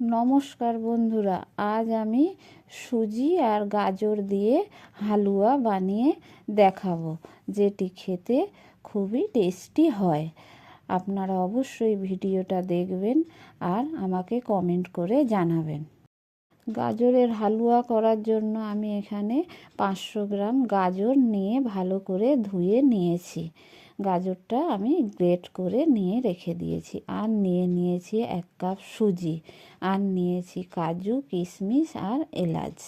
নমস্কার বন্ধুরা, আজ আমি সুজি আর গাজর দিয়ে হালুয়া বানিয়ে দেখাবো, যেটি খেতে খুবই টেস্টি হয়। আপনারা অবশ্যই ভিডিওটা দেখবেন আর আমাকে কমেন্ট করে জানাবেন। গাজরের হালুয়া করার জন্য আমি এখানে পাঁচশো গ্রাম গাজর নিয়ে ভালো করে ধুয়ে নিয়েছি। গাজরটা আমি গ্রেট করে নিয়ে রেখে দিয়েছি। আর নিয়ে নিয়েছি এক কাপ সুজি, আর নিয়েছি কাজু, কিশমিশ আর এলাচ,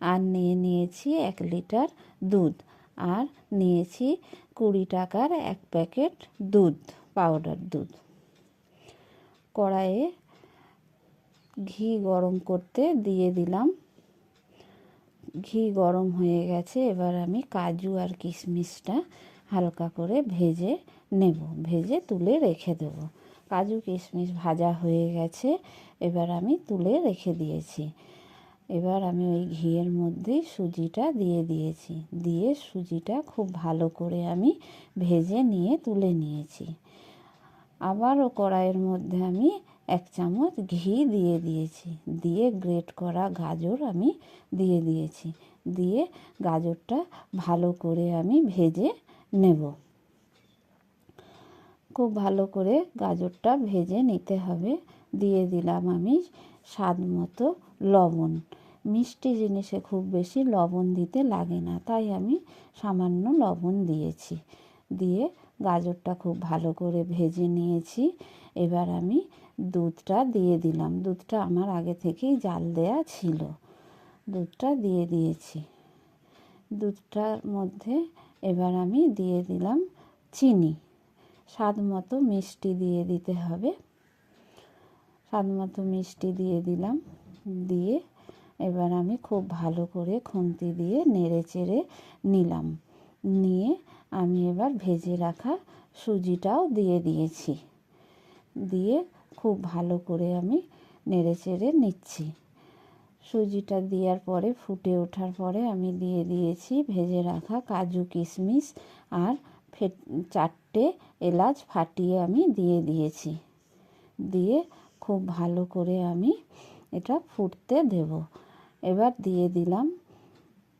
আর নিয়ে নিয়েছি এক লিটার দুধ, আর নিয়েছি কুড়ি টাকার এক প্যাকেট দুধ, পাউডার দুধ। কড়াইয়ে ঘি গরম করতে দিয়ে দিলাম। ঘি গরম হয়ে গেছে, এবার আমি কাজু আর কিশমিশটা হালকা করে ভেজে নেব। ভেজে তুলে রেখে দেব। কাজু কিশমিশ ভাজা হয়ে গেছে। এবার আমি তুলে রেখে দিয়েছি। এবার আমি ওই ঘিয়ের মধ্যেই সুজিটা দিয়ে দিয়েছি। দিয়ে সুজিটা খুব ভালো করে আমি ভেজে নিয়ে তুলে নিয়েছি। আবারও কড়াইয়ের মধ্যে আমি এক চামচ ঘি দিয়ে দিয়েছি। দিয়ে গ্রেট করা গাজর আমি দিয়ে দিয়েছি। দিয়ে গাজরটা ভালো করে আমি ভেজে নেব। খুব ভালো করে গাজরটা ভেজে নিতে হবে। দিয়ে দিলাম আমি স্বাদ মতো লবণ। মিষ্টি জিনিসে খুব বেশি লবণ দিতে লাগে না, তাই আমি সামান্য লবণ দিয়েছি। দিয়ে গাজরটা খুব ভালো করে ভেজে নিয়েছি। এবার আমি দুধটা দিয়ে দিলাম। দুধটা আমার আগে থেকেই জাল দেয়া ছিল। দুধটা দিয়ে দিয়েছি। দুধটার মধ্যে এবার আমি দিয়ে দিলাম চিনি। স্বাদ মতো মিষ্টি দিয়ে দিতে হবে। স্বাদ মতো মিষ্টি দিয়ে দিলাম। দিয়ে এবার আমি খুব ভালো করে খুন্তি দিয়ে নেড়ে চেড়ে নিলাম। নিয়ে আমি এবার ভেজে রাখা সুজিটাও দিয়ে দিয়েছি। দিয়ে খুব ভালো করে আমি নেড়ে চেড়ে নিচ্ছি। সুজিটা দেওয়ার পরে, ফুটে ওঠার পরে আমি দিয়ে দিয়েছি ভেজে রাখা কাজু কিশমিশ আর ফেট, চারটে এলাচ ফাটিয়ে আমি দিয়ে দিয়েছি। দিয়ে খুব ভালো করে আমি এটা ফুটতে দেব। এবার দিয়ে দিলাম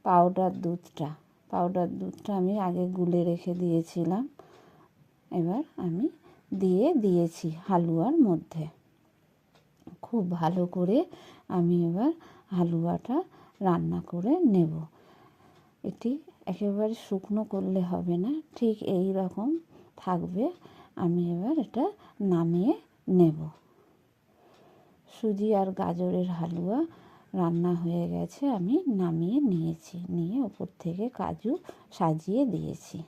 পাউডার দুধটা। পাউডার দুধটা আমি আগে গুলে রেখে দিয়েছিলাম। এবার আমি দিয়ে দিয়েছি হালুয়ার মধ্যে। খুব ভালো করে আমি এবার হালুয়াটা রান্না করে নেব। এটি একেবারে শুকনো করলে হবে না, ঠিক এই রকম থাকবে। আমি এবার এটা নামিয়ে নেব। সুজি আর গাজরের হালুয়া রান্না হয়ে গেছে, আমি নামিয়ে নিয়েছি, নিয়ে ওপর থেকে কাজু সাজিয়ে দিয়েছি।